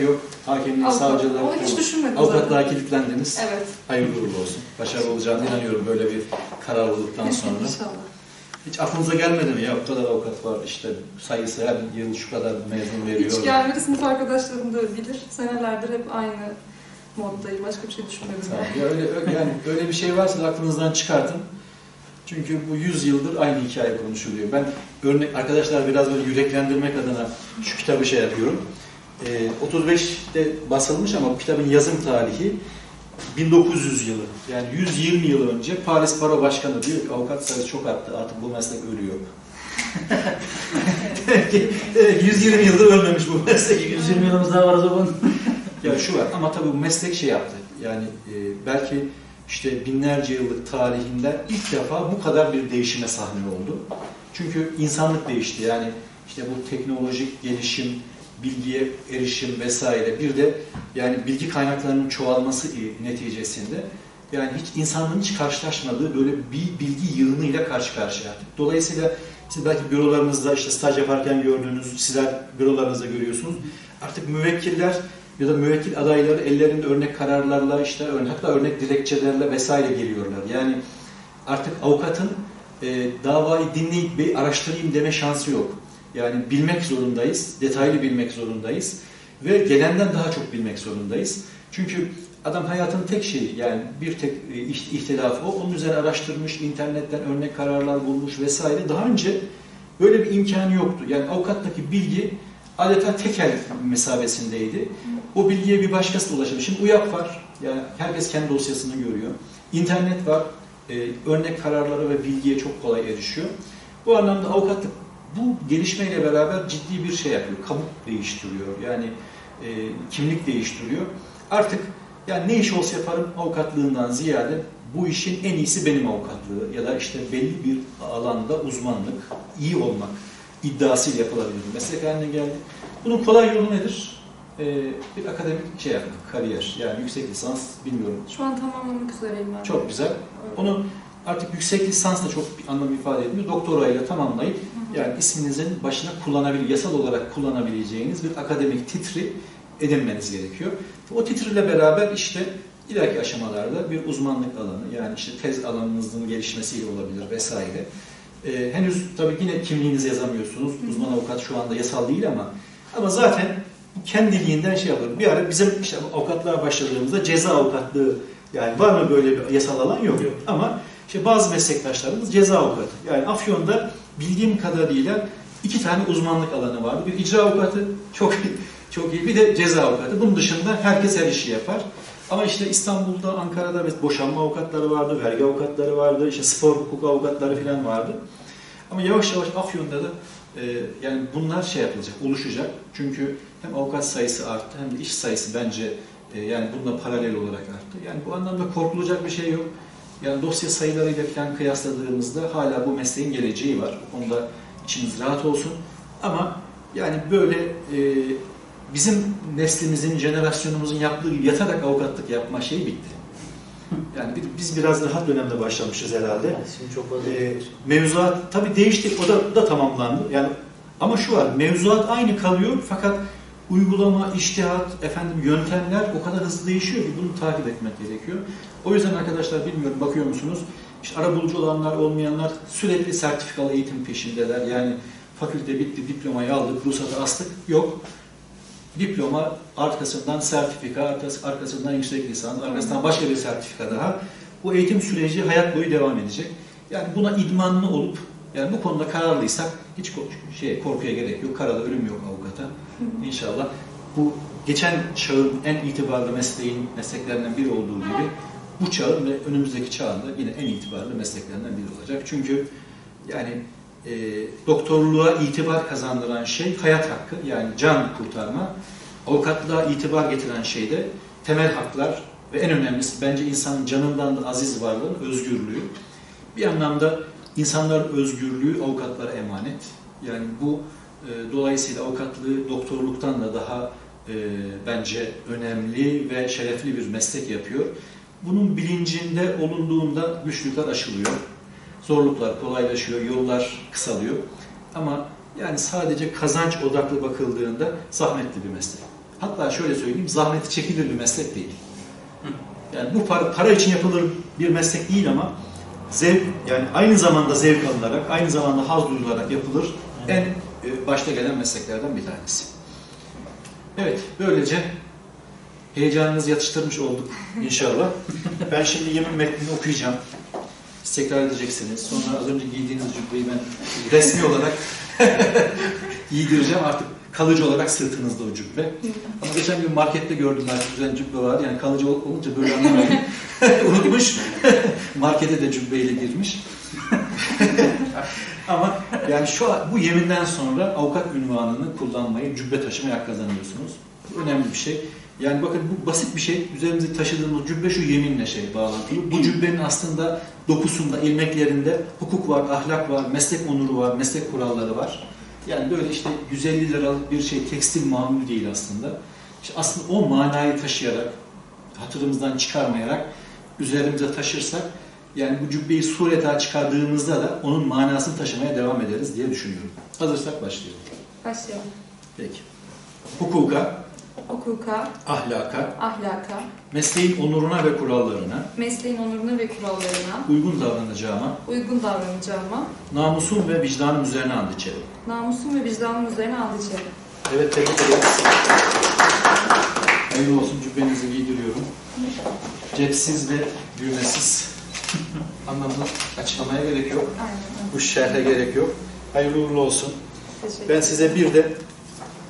yok. Hakimlik, Avukat- savcılığa, Onu hiç düşünmedim avukatlığa zaten. kilitlendiniz. Evet. Hayırlı uğurlu olsun. Başarılı olacağına inanıyorum böyle bir karar aldıktan sonra. İnşallah. Hiç aklınıza gelmedi mi ya bu kadar avukat var işte sayısı her yıl şu kadar mezun veriyor. Hiç gelmedi sınıf arkadaşlarım da bilir. Senelerdir hep aynı moddayım. Başka bir şey düşünmedim. Tamam. yani. Ya öyle, öyle- yani öyle bir şey varsa da aklınızdan çıkartın. Çünkü bu 100 yıldır aynı hikaye konuşuluyor. Ben örnek arkadaşlar biraz böyle yüreklendirmek adına şu kitabı şey yapıyorum. Ee, 35'te basılmış ama bu kitabın yazım tarihi 1900 yılı. Yani 120 yıl önce Paris Baro Başkanı diyor ki avukat sayısı çok arttı artık bu meslek ölüyor. Demek ki demek ki 120 yıldır ölmemiş bu meslek. 120 yılımız daha var o zaman. Ya şu var ama tabii bu meslek şey yaptı. Yani e, belki işte binlerce yıllık tarihinde ilk defa bu kadar bir değişime sahne oldu. Çünkü insanlık değişti. Yani işte bu teknolojik gelişim, bilgiye erişim vesaire bir de yani bilgi kaynaklarının çoğalması neticesinde yani hiç insanlığın hiç karşılaşmadığı böyle bir bilgi yığınıyla karşı karşıya. Dolayısıyla siz belki bürolarınızda işte staj yaparken gördüğünüz, sizler bürolarınızda görüyorsunuz. Artık müvekkiller ya da müvekkil adayları ellerinde örnek kararlarla işte örnek, hatta örnek dilekçelerle vesaire geliyorlar. Yani artık avukatın e, davayı dinleyip bir araştırayım deme şansı yok. Yani bilmek zorundayız, detaylı bilmek zorundayız ve gelenden daha çok bilmek zorundayız. Çünkü adam hayatın tek şeyi yani bir tek e, iht- ihtilafı o. Onun üzerine araştırmış, internetten örnek kararlar bulmuş vesaire. Daha önce böyle bir imkanı yoktu. Yani avukattaki bilgi adeta tekel mesabesindeydi. O bilgiye bir başkası da ulaşabilir. Şimdi UYAP var. Yani herkes kendi dosyasını görüyor. İnternet var. Ee, örnek kararlara ve bilgiye çok kolay erişiyor. Bu anlamda avukatlık bu gelişmeyle beraber ciddi bir şey yapıyor. Kabuk değiştiriyor. Yani e, kimlik değiştiriyor. Artık yani ne iş olsa yaparım avukatlığından ziyade bu işin en iyisi benim avukatlığı ya da işte belli bir alanda uzmanlık, iyi olmak iddiasıyla yapılabilir. Meslek haline geldi. Bunun kolay yolu nedir? Ee, bir akademik şey yapmak, kariyer. Yani yüksek lisans bilmiyorum. Şu an tamamlamak üzereyim ben. Çok güzel. Evet. Onu artık yüksek lisans da çok bir anlam ifade etmiyor. Doktorayla tamamlayıp Hı. Yani isminizin başına kullanabilir, yasal olarak kullanabileceğiniz bir akademik titri edinmeniz gerekiyor. O titriyle beraber işte ileriki aşamalarda bir uzmanlık alanı yani işte tez alanınızın gelişmesiyle olabilir vesaire. Ee, henüz tabii yine kimliğinizi yazamıyorsunuz. Uzman avukat şu anda yasal değil ama ama zaten kendiliğinden şey yapılır. Bir ara bizim işte avukatlığa başladığımızda ceza avukatlığı yani var mı böyle bir yasal alan yok. Yok. Ama işte bazı meslektaşlarımız ceza avukatı. Yani Afyon'da bildiğim kadarıyla iki tane uzmanlık alanı vardı. Bir icra avukatı çok çok iyi bir de ceza avukatı. Bunun dışında herkes her işi yapar. Ama işte İstanbul'da, Ankara'da boşanma avukatları vardı, vergi avukatları vardı, işte spor hukuk avukatları falan vardı. Ama yavaş yavaş Afyon'da da e, yani bunlar şey yapılacak, oluşacak. Çünkü hem avukat sayısı arttı hem de iş sayısı bence e, yani bununla paralel olarak arttı. Yani bu anlamda korkulacak bir şey yok. Yani dosya sayılarıyla falan kıyasladığımızda hala bu mesleğin geleceği var. Bu konuda içiniz rahat olsun. Ama yani böyle e, bizim neslimizin, jenerasyonumuzun yaptığı gibi yatarak avukatlık yapma şeyi bitti. Yani biz biraz daha dönemde başlamışız herhalde. Evet, Şimdi çok fazla. Ee, mevzuat tabi değişti, o da, da tamamlandı. Yani ama şu var, mevzuat aynı kalıyor fakat uygulama, iştihat, efendim yöntemler o kadar hızlı değişiyor ki bunu takip etmek gerekiyor. O yüzden arkadaşlar bilmiyorum bakıyor musunuz? İşte arabulucu olanlar, olmayanlar sürekli sertifikalı eğitim peşindeler. Yani fakülte bitti, diplomayı aldık, ruhsatı astık. Yok. Diploma arkasından sertifika, arkası- arkasından yüksek lisans, arkasından başka bir sertifika daha. Bu eğitim süreci hayat boyu devam edecek. Yani buna idmanlı olup yani bu konuda kararlıysak hiç şey korkuya gerek yok. Karada ölüm yok avukata. İnşallah bu geçen çağın en itibarlı mesleğin mesleklerinden biri olduğu gibi bu çağın ve önümüzdeki çağın da yine en itibarlı mesleklerinden biri olacak. Çünkü yani e, doktorluğa itibar kazandıran şey hayat hakkı yani can kurtarma. Avukatlığa itibar getiren şey de temel haklar ve en önemlisi bence insanın canından da aziz varlığın özgürlüğü. Bir anlamda insanların özgürlüğü avukatlara emanet. Yani bu e, dolayısıyla avukatlığı doktorluktan da daha e, bence önemli ve şerefli bir meslek yapıyor. Bunun bilincinde olunduğunda güçlükler aşılıyor. Zorluklar kolaylaşıyor, yollar kısalıyor. Ama yani sadece kazanç odaklı bakıldığında zahmetli bir meslek. hatta şöyle söyleyeyim, zahmeti çekilir bir meslek değil. Yani bu para, para için yapılır bir meslek değil ama zevk, yani aynı zamanda zevk alınarak, aynı zamanda haz duyularak yapılır. En e, başta gelen mesleklerden bir tanesi. Evet, böylece heyecanınızı yatıştırmış olduk inşallah. ben şimdi yemin metnini okuyacağım. Siz tekrar edeceksiniz. Sonra az önce giydiğiniz cübbeyi ben resmi olarak giydireceğim. Artık kalıcı olarak sırtınızda o cübbe. Ama geçen gün markette gördüm ben güzel cübbe var. Yani kalıcı ol- olunca böyle anlamadım. Unutmuş. Markete de cübbeyle girmiş. Ama yani şu bu yeminden sonra avukat ünvanını kullanmayı, cübbe taşımaya kazanıyorsunuz. Önemli bir şey. Yani bakın bu basit bir şey. Üzerimize taşıdığımız cübbe şu yeminle şey bağlantılı. Bu cübbenin aslında dokusunda, ilmeklerinde hukuk var, ahlak var, meslek onuru var, meslek kuralları var. Yani böyle işte 150 liralık bir şey tekstil mamul değil aslında. İşte aslında o manayı taşıyarak, hatırımızdan çıkarmayarak üzerimize taşırsak yani bu cübbeyi sureta çıkardığımızda da onun manasını taşımaya devam ederiz diye düşünüyorum. Hazırsak başlayalım. Başlayalım. Peki. Hukuka, Hukuka, ahlaka, ahlaka, mesleğin onuruna ve kurallarına mesleğin onuruna ve kurallarına uygun davranacağıma, uygun davranacağıma, namusum ve vicdanım üzerine and içerim. namusum ve vicdanım üzerine and içerim. Evet, tebrik ederiz. Hayırlı olsun cübbenizi giydiriyorum. Cepsiz ve düğmesiz anlamını açıklamaya gerek yok. Aynen. Bu şerhe gerek yok. Hayırlı uğurlu olsun. Teşekkür Ben size bir de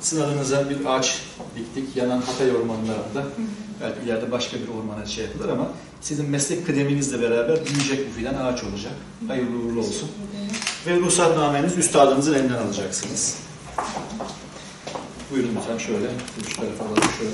sizin adınıza bir ağaç diktik yanan Hatay ormanlarında. Belki ileride başka bir ormana şey yapılır ama sizin meslek kıdeminizle beraber büyüyecek bu fidan ağaç olacak. Hayırlı uğurlu olsun. Ve ruhsatnameniz üstadınızın elinden alacaksınız. Buyurun lütfen şöyle. Şu tarafa alalım şöyle.